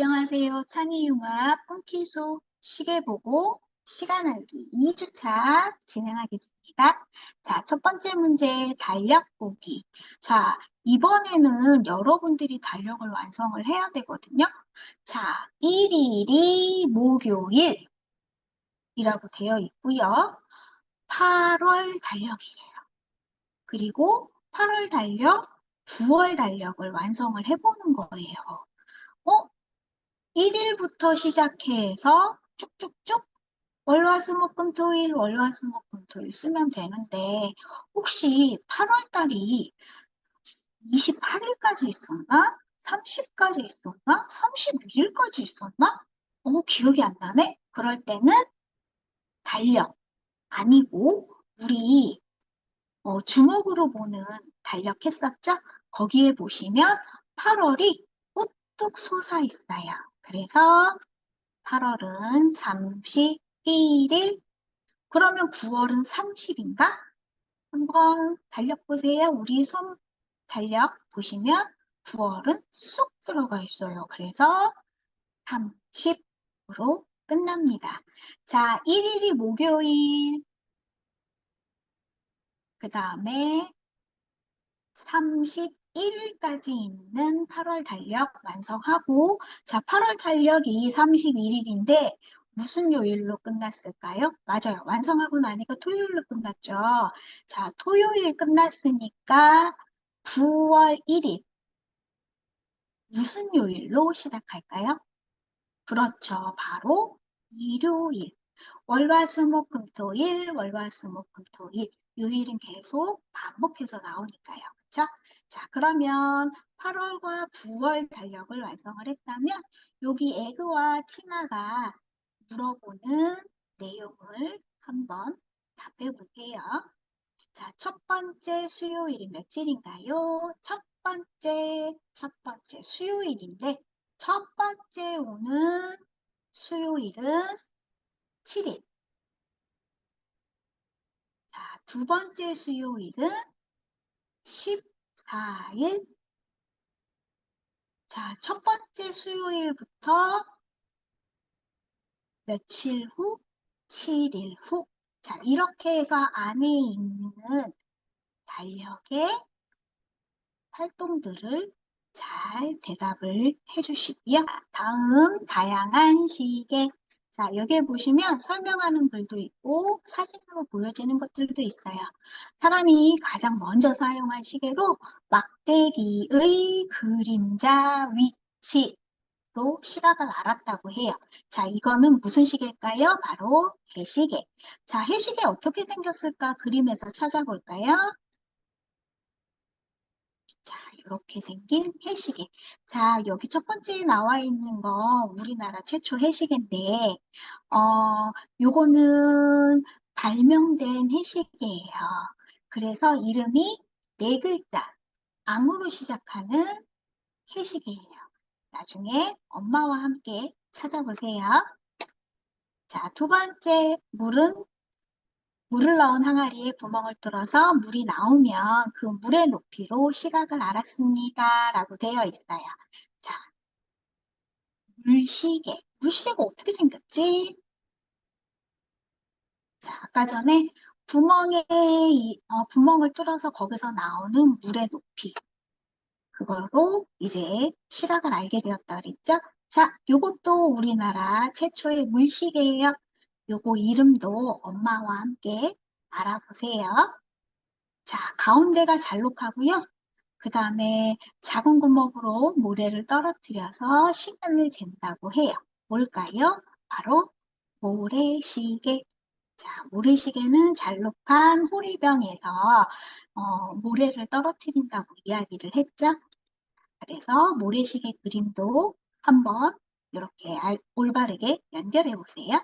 안녕하세요. 창의융합 꿈키수 시계 보고 시간 알기 2주차 진행하겠습니다. 자, 첫 번째 문제 달력 보기. 자, 이번에는 여러분들이 달력을 완성을 해야 되거든요. 자, 일일이 목요일 이라고 되어 있고요. 8월 달력이에요. 그리고 8월 달력, 9월 달력을 완성을 해보는 거예요. 어? 1일부터 시작해서 쭉쭉쭉 월화수목금토일 월화수목금토일 쓰면 되는데 혹시 8월 달이 28일까지 있었나? 30까지 있었나? 31일까지 있었나? 어, 기억이 안 나네? 그럴 때는 달력 아니고 우리 어, 주먹으로 보는 달력 했었죠? 거기에 보시면 8월이 우뚝 솟아 있어요. 그래서 8월은 31일, 그러면 9월은 30인가? 한번 달력 보세요. 우리 손 달력 보시면 9월은 쑥 들어가 있어요. 그래서 30으로 끝납니다. 자, 1일이 목요일, 그 다음에 31일까지 있는 8월 달력 완성하고 자 8월 달력이 31일인데 무슨 요일로 끝났을까요? 맞아요. 완성하고 나니까 토요일로 끝났죠. 자 토요일 끝났으니까 9월 1일 무슨 요일로 시작할까요? 그렇죠. 바로 일요일. 월화수목금토일, 월화수목금토일. 요일은 계속 반복해서 나오니까요. 그렇죠? 자, 그러면 8월과 9월 달력을 완성을 했다면 여기 에그와 티나가 물어보는 내용을 한번 답해 볼게요. 자, 첫 번째 수요일이 며칠인가요? 첫 번째, 첫 번째 수요일인데 첫 번째 오는 수요일은 7일. 자, 두 번째 수요일은 14일. 자, 첫 번째 수요일부터 며칠 후? 7일 후. 자, 이렇게 해서 안에 있는 달력의 활동들을 잘 대답을 해주시고요. 다음 다양한 시계. 자, 여기에 보시면 설명하는 글도 있고 사진으로 보여지는 것들도 있어요. 사람이 가장 먼저 사용한 시계로 막대기의 그림자 위치로 시각을 알았다고 해요. 자, 이거는 무슨 시계일까요? 바로 해시계. 자, 해시계 어떻게 생겼을까? 그림에서 찾아볼까요? 자, 이렇게 생긴 해시계. 자, 여기 첫 번째 나와 있는 거 우리나라 최초 해시계인데, 어, 요거는 발명된 해시계예요. 그래서 이름이 네 글자, 암으로 시작하는 해시계예요. 나중에 엄마와 함께 찾아보세요. 자, 두 번째 물은 물을 넣은 항아리에 구멍을 뚫어서 물이 나오면 그 물의 높이로 시각을 알았습니다. 라고 되어 있어요. 자, 물시계. 물시계가 어떻게 생겼지? 자, 아까 전에 구멍에, 이- 어, 구멍을 뚫어서 거기서 나오는 물의 높이. 그걸로 이제 시각을 알게 되었다 그랬죠? 자, 요것도 우리나라 최초의 물시계예요. 요거 이름도 엄마와 함께 알아보세요. 자, 가운데가 잘록하고요. 그 다음에 작은 구멍으로 모래를 떨어뜨려서 시간을 잰다고 해요. 뭘까요? 바로 모래시계. 자, 모래시계는 잘록한 호리병에서 어, 모래를 떨어뜨린다고 이야기를 했죠. 그래서 모래시계 그림도 한번 이렇게 알- 올바르게 연결해 보세요.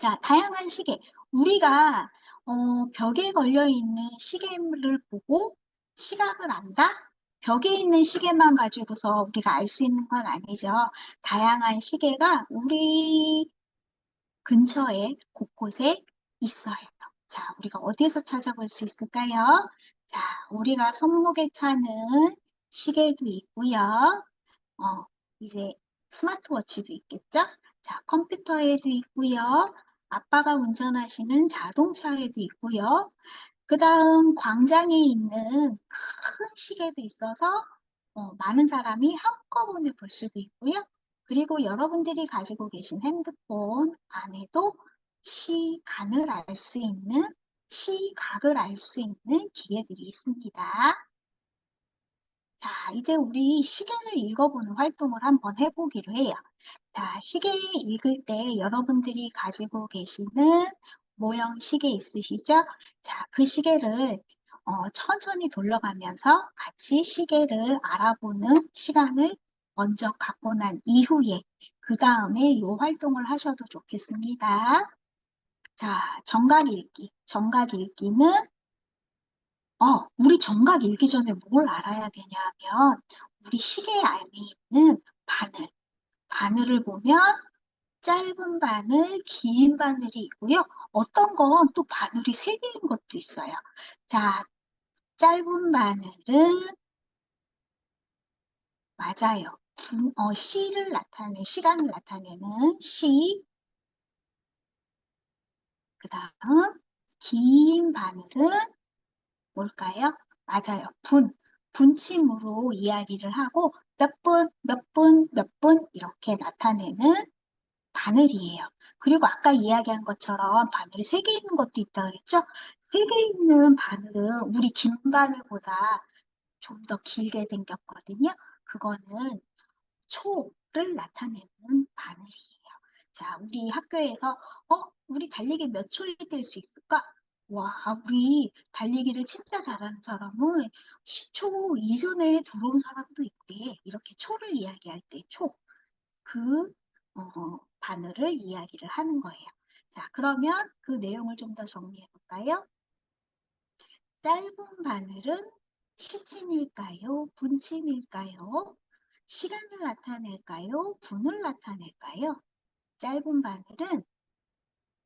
자, 다양한 시계. 우리가 어, 벽에 걸려 있는 시계를 보고 시각을 안다? 벽에 있는 시계만 가지고서 우리가 알 수 있는 건 아니죠. 다양한 시계가 우리 근처에 곳곳에 있어요. 자, 우리가 어디에서 찾아볼 수 있을까요? 자, 우리가 손목에 차는 시계도 있고요. 어, 이제 스마트워치도 있겠죠? 자, 컴퓨터에도 있고요. 아빠가 운전하시는 자동차에도 있고요. 그 다음 광장에 있는 큰 시계도 있어서 어, 많은 사람이 한꺼번에 볼 수도 있고요. 그리고 여러분들이 가지고 계신 핸드폰 안에도 시간을 알 수 있는 시각을 알 수 있는 기계들이 있습니다. 자, 이제 우리 시계를 읽어보는 활동을 한번 해보기로 해요. 자, 시계 읽을 때 여러분들이 가지고 계시는 모형 시계 있으시죠? 자, 그 시계를 어, 천천히 돌려가면서 같이 시계를 알아보는 시간을 먼저 갖고 난 이후에 그 다음에 이 활동을 하셔도 좋겠습니다. 자, 정각 읽기. 정각 읽기는 어, 우리 정각 읽기 전에 뭘 알아야 되냐면 우리 시계 안에 있는 바늘. 바늘을 보면 짧은 바늘, 긴 바늘이 있고요. 어떤 건 또 바늘이 세 개인 것도 있어요. 자, 짧은 바늘은 맞아요. 분- 어, 시를 나타내, 시간을 나타내는 시. 그 다음, 긴 바늘은 뭘까요? 맞아요. 분. 분침으로 이야기를 하고 몇 분, 몇 분, 몇 분 이렇게 나타내는 바늘이에요. 그리고 아까 이야기한 것처럼 바늘이 세 개 있는 것도 있다 그랬죠? 세 개 있는 바늘은 우리 긴 바늘보다 좀 더 길게 생겼거든요. 그거는 초를 나타내는 바늘이에요. 자, 우리 학교에서 어, 우리 달리기 몇 초에 뛸수 있을까? 와, 우리 달리기를 진짜 잘하는 사람은 10초 이전에 들어온 사람도 있대. 이렇게 초를 이야기할 때 초. 그 어, 바늘을 이야기를 하는 거예요. 자, 그러면 그 내용을 좀 더 정리해 볼까요? 짧은 바늘은 시침일까요? 분침일까요? 시간을 나타낼까요? 분을 나타낼까요? 짧은 바늘은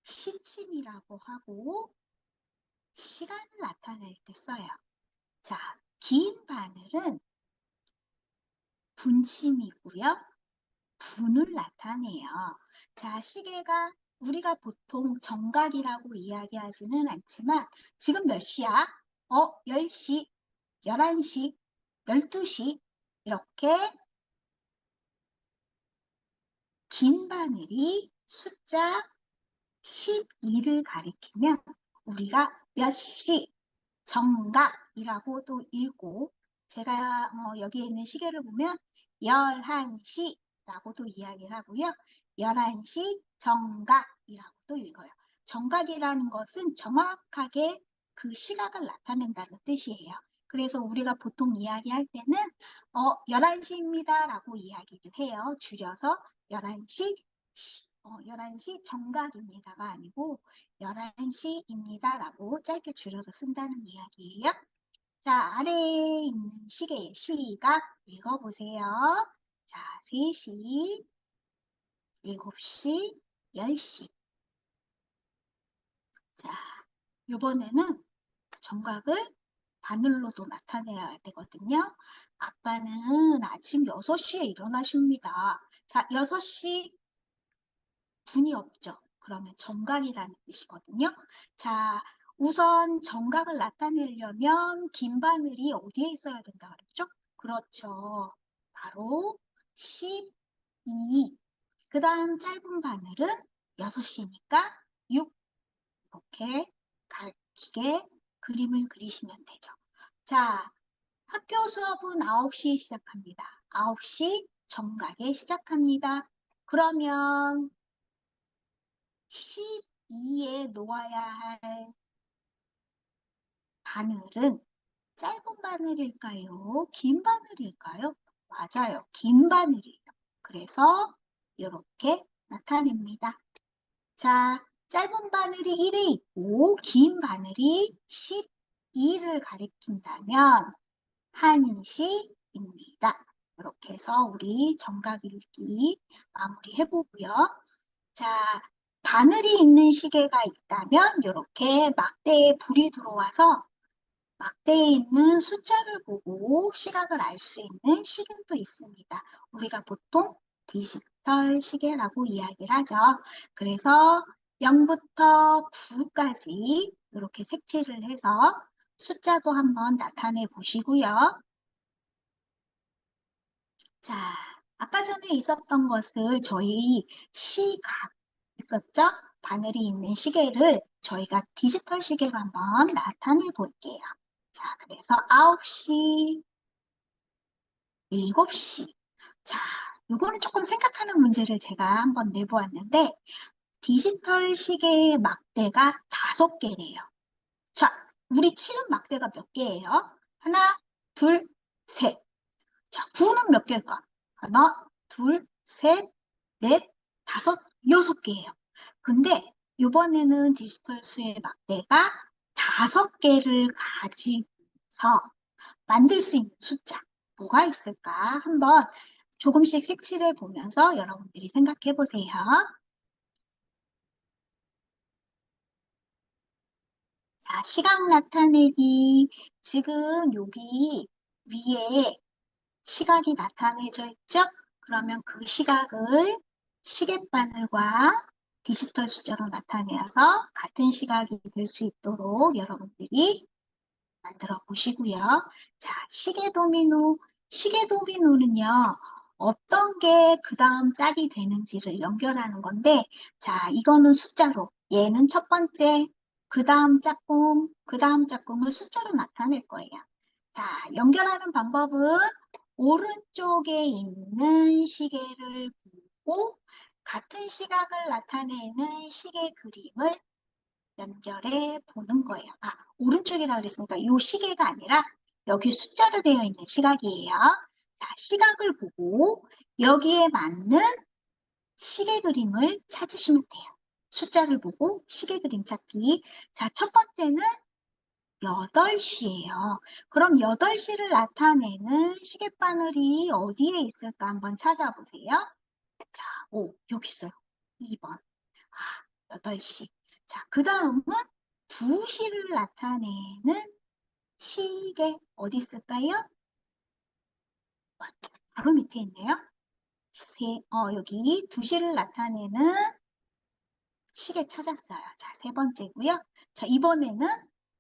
시침이라고 하고 시간을 나타낼 때 써요. 자, 긴 바늘은 분침이고요. 분을 나타내요. 자, 시계가 우리가 보통 정각이라고 이야기하지는 않지만 지금 몇 시야? 어, 10시, 11시, 12시 이렇게 긴 바늘이 숫자 12를 가리키면 우리가 몇 시, 정각이라고도 읽고 제가 어, 여기에 있는 시계를 보면 11시라고도 이야기를 하고요. 11시 정각이라고도 읽어요. 정각이라는 것은 정확하게 그 시각을 나타낸다는 뜻이에요. 그래서 우리가 보통 이야기할 때는 어, 11시입니다 라고 이야기를 해요. 줄여서 11시, 어, 11시 정각입니다가 아니고 11시입니다 라고 짧게 줄여서 쓴다는 이야기예요. 자, 아래에 있는 시계의 시각 읽어보세요. 자, 3시, 7시, 10시. 자, 이번에는 정각을 바늘로도 나타내야 되거든요. 아빠는 아침 6시에 일어나십니다. 자, 6시 분이 없죠. 그러면 정각이라는 뜻이거든요. 자, 우선 정각을 나타내려면 긴 바늘이 어디에 있어야 된다 그랬죠? 그렇죠. 바로 12. 그 다음 짧은 바늘은 6시니까 6. 이렇게 가르치게 그림을 그리시면 되죠. 자, 학교 수업은 9시 시작합니다. 9시 정각에 시작합니다. 그러면 12에 놓아야 할 바늘은 짧은 바늘일까요? 긴 바늘일까요? 맞아요. 긴 바늘이에요. 그래서 이렇게 나타냅니다. 자, 짧은 바늘이 1에 있고 긴 바늘이 12를 가리킨다면 1시입니다. 이렇게 해서 우리 정각 읽기 마무리 해보고요. 자, 바늘이 있는 시계가 있다면 이렇게 막대에 불이 들어와서 막대에 있는 숫자를 보고 시각을 알 수 있는 시계도 있습니다. 우리가 보통 디지털 시계라고 이야기를 하죠. 그래서 0부터 9까지 이렇게 색칠을 해서 숫자도 한번 나타내 보시고요. 자, 아까 전에 있었던 것을 저희 시각 있었죠? 바늘이 있는 시계를 저희가 디지털 시계로 한번 나타내 볼게요. 자, 그래서 9시, 7시. 자, 요거는 조금 생각하는 문제를 제가 한번 내보았는데 디지털 시계의 막대가 다섯 개래요. 자, 우리 치는 막대가 몇 개예요? 하나, 둘, 셋. 자, 9는 몇 개일까? 하나, 둘, 셋, 넷, 다섯, 여섯 개예요. 근데 이번에는 디지털 수의 막대가 다섯 개를 가지고서 만들 수 있는 숫자 뭐가 있을까? 한번 조금씩 색칠해 보면서 여러분들이 생각해 보세요. 자, 시각 나타내기. 지금 여기 위에 시각이 나타내져 있죠? 그러면 그 시각을 시계바늘과 디지털 숫자로 나타내어서 같은 시각이 될 수 있도록 여러분들이 만들어 보시고요. 자, 시계 도미노. 시계 도미노는요, 어떤 게 그 다음 짝이 되는지를 연결하는 건데, 자, 이거는 숫자로. 얘는 첫 번째, 그 다음 짝꿍, 그 다음 짝꿍을 숫자로 나타낼 거예요. 자, 연결하는 방법은 오른쪽에 있는 시계를 보고 같은 시각을 나타내는 시계 그림을 연결해 보는 거예요. 아, 오른쪽이라 그랬으니까 이 시계가 아니라 여기 숫자로 되어 있는 시각이에요. 자, 시각을 보고 여기에 맞는 시계 그림을 찾으시면 돼요. 숫자를 보고 시계 그림 찾기. 자, 첫 번째는 8시예요. 그럼 8시를 나타내는 시계바늘이 어디에 있을까 한번 찾아보세요. 자, 오, 여기 있어요. 2번. 아, 8시. 자, 그 다음은 2시를 나타내는 시계 어디 있을까요? 바로 밑에 있네요. 세, 어, 여기 2시를 나타내는 시계 찾았어요. 자, 세 번째고요. 자, 이번에는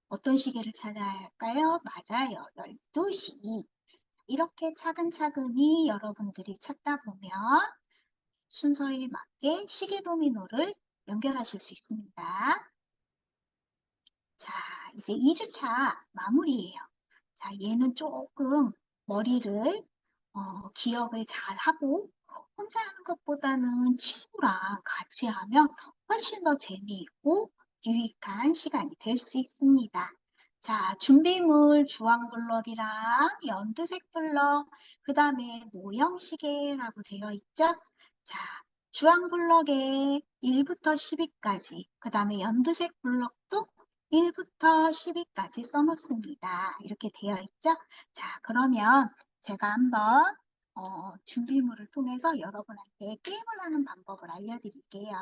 어떤 시계를 찾아야 할까요? 맞아요. 12시. 이렇게 차근차근히 여러분들이 찾다 보면 순서에 맞게 시계 도미노를 연결하실 수 있습니다. 자, 이제 2주차 마무리예요. 자, 얘는 조금 머리를 어, 기억을 잘 하고 혼자 하는 것보다는 친구랑 같이 하면 훨씬 더 재미있고 유익한 시간이 될 수 있습니다. 자, 준비물 주황블럭이랑 연두색 블럭, 그 다음에 모형시계라고 되어 있죠? 자, 주황 블럭에 1부터 10위까지, 그 다음에 연두색 블럭도 1부터 10위까지 써놓습니다. 이렇게 되어 있죠? 자, 그러면 제가 한번 어, 준비물을 통해서 여러분한테 게임을 하는 방법을 알려드릴게요.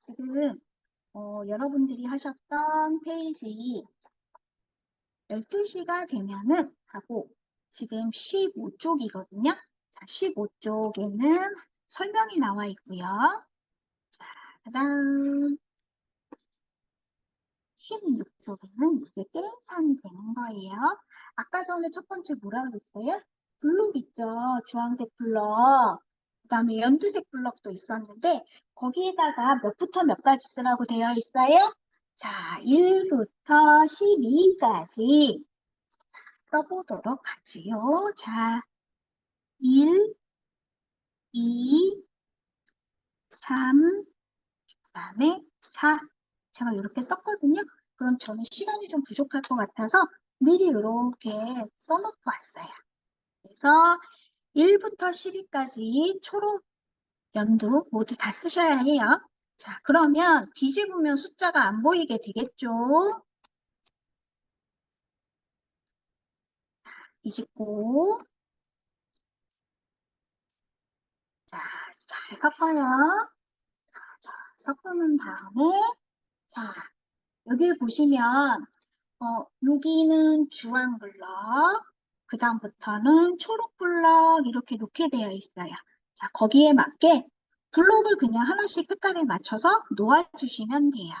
지금 어, 여러분들이 하셨던 페이지 12시가 되면은 하고 지금 15쪽이거든요. 자, 15쪽에는 설명이 나와 있고요. 자, 그 다음 16쪽에는 이게 게임판이 되는 거예요. 아까 전에 첫 번째 뭐라 그랬어요? 블록 있죠? 주황색 블록. 그 다음에 연두색 블록도 있었는데 거기에다가 몇부터 몇까지 쓰라고 되어 있어요? 자, 1부터 12까지 써보도록 하지요. 자, 1, 2, 3, 그 다음에 4. 제가 이렇게 썼거든요. 그럼 저는 시간이 좀 부족할 것 같아서 미리 이렇게 써놓고 왔어요. 그래서 1부터 10까지 초록, 연두 모두 다 쓰셔야 해요. 자, 그러면 뒤집으면 숫자가 안 보이게 되겠죠? 뒤집고 자, 잘 섞어요. 자, 섞어놓은 다음에 자, 여기 보시면 어, 여기는 주황블럭 그 다음부터는 초록 블럭 이렇게 놓게 되어 있어요. 자, 거기에 맞게 블록을 그냥 하나씩 색깔에 맞춰서 놓아주시면 돼요.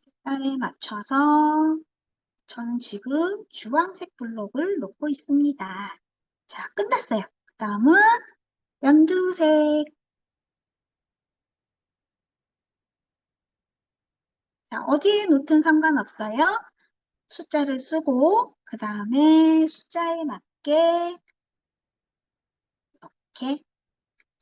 색깔에 맞춰서 저는 지금 주황색 블록을 놓고 있습니다. 자, 끝났어요. 그 다음은 연두색. 자, 어디에 놓든 상관없어요. 숫자를 쓰고 그 다음에 숫자에 맞게 이렇게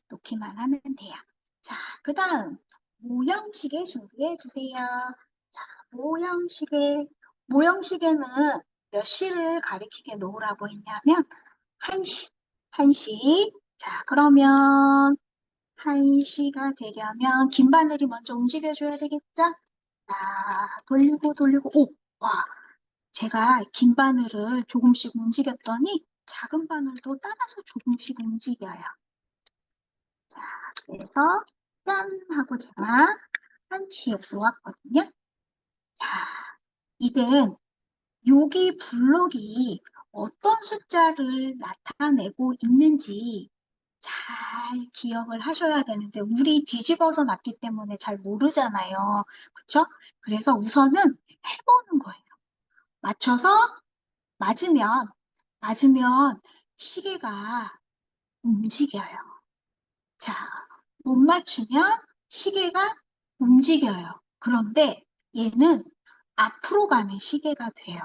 놓기만 하면 돼요. 자, 그 다음 모형시계 준비해 주세요. 자, 모형시계 모형시계는 몇 시를 가리키게 놓으라고 했냐면 1시, 1시. 자, 그러면 1시가 되려면 긴 바늘이 먼저 움직여줘야 되겠죠? 자, 돌리고 돌리고 오, 와, 제가 긴 바늘을 조금씩 움직였더니 작은 바늘도 따라서 조금씩 움직여요. 자, 그래서 짠 하고 제가 한치에 놓았거든요. 자, 이젠 여기 블록이 어떤 숫자를 나타내고 있는지 잘 기억을 하셔야 되는데 우리 뒤집어서 놨기 때문에 잘 모르잖아요. 그렇죠? 그래서 우선은 해보는 거예요. 맞춰서 맞으면 맞으면 시계가 움직여요. 자, 못 맞추면 시계가 움직여요. 그런데 얘는 앞으로 가는 시계가 돼요.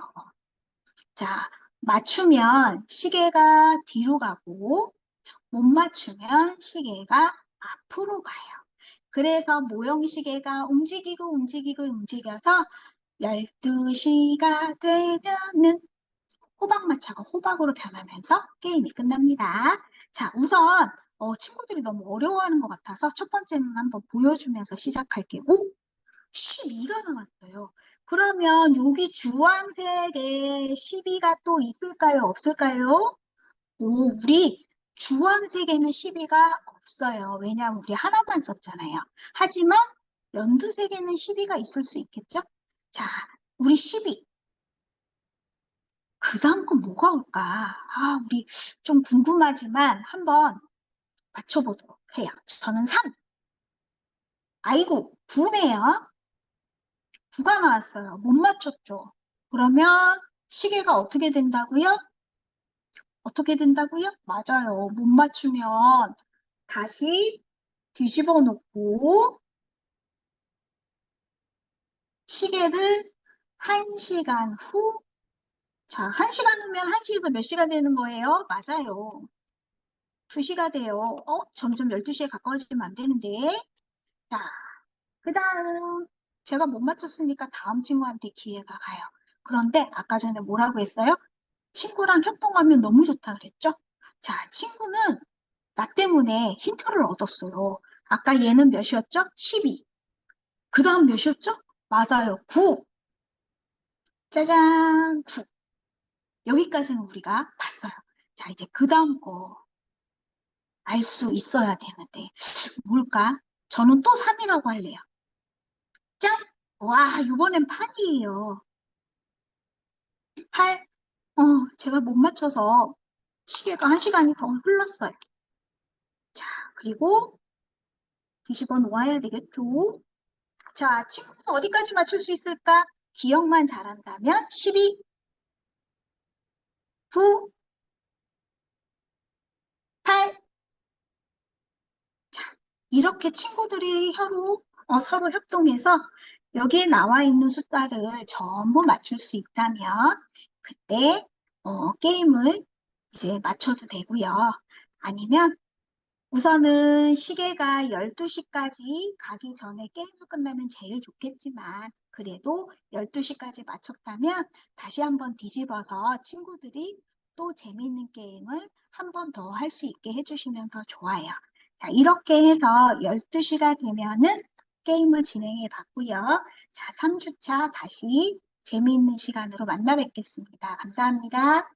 자, 맞추면 시계가 뒤로 가고 못 맞추면 시계가 앞으로 가요. 그래서 모형 시계가 움직이고 움직이고 움직여서 12시가 되면은 호박마차가 호박으로 변하면서 게임이 끝납니다. 자, 우선 어, 친구들이 너무 어려워하는 것 같아서 첫 번째는 한번 보여주면서 시작할게요. 오! 12가 나왔어요. 그러면 여기 주황색에 12가 또 있을까요? 없을까요? 오, 우리 주황색에는 12가 없어요. 왜냐하면 우리 하나만 썼잖아요. 하지만 연두색에는 12가 있을 수 있겠죠? 자, 우리 12. 그 다음 건 뭐가 올까? 아, 우리 좀 궁금하지만 한번 맞춰보도록 해요. 저는 3. 아이고, 9네요. 9가 나왔어요. 못 맞췄죠? 그러면 시계가 어떻게 된다고요? 어떻게 된다고요? 맞아요. 못 맞추면 다시 뒤집어 놓고 시계를 1시간 후 자, 1시간 후면 1시에서 몇 시가 되는 거예요? 맞아요. 2시가 돼요. 어? 점점 12시에 가까워지면 안 되는데. 자, 그 다음 제가 못 맞췄으니까 다음 친구한테 기회가 가요. 그런데 아까 전에 뭐라고 했어요? 친구랑 협동하면 너무 좋다 그랬죠? 자, 친구는 나 때문에 힌트를 얻었어요. 아까 얘는 몇이었죠? 12. 그 다음 몇이었죠? 맞아요. 9. 짜잔, 9. 여기까지는 우리가 봤어요. 자, 이제 그 다음 거 알 수 있어야 되는데 뭘까? 저는 또 3이라고 할래요. 짠! 와, 이번엔 8이에요. 8. 어, 제가 못 맞춰서 시계가 1시간이 더 흘렀어요. 자, 그리고 뒤집어 놓아야 되겠죠? 자, 친구는 어디까지 맞출 수 있을까? 기억만 잘한다면 12, 9, 8. 자, 이렇게 친구들이 서로, 어, 서로 협동해서 여기에 나와 있는 숫자를 전부 맞출 수 있다면 그때 어, 게임을 이제 맞춰도 되고요. 아니면 우선은 시계가 12시까지 가기 전에 게임을 끝나면 제일 좋겠지만 그래도 12시까지 맞췄다면 다시 한번 뒤집어서 친구들이 또 재미있는 게임을 한 번 더 할 수 있게 해주시면 더 좋아요. 자, 이렇게 해서 12시가 되면은 게임을 진행해 봤고요. 자, 3주차 다시 재미있는 시간으로 만나 뵙겠습니다. 감사합니다.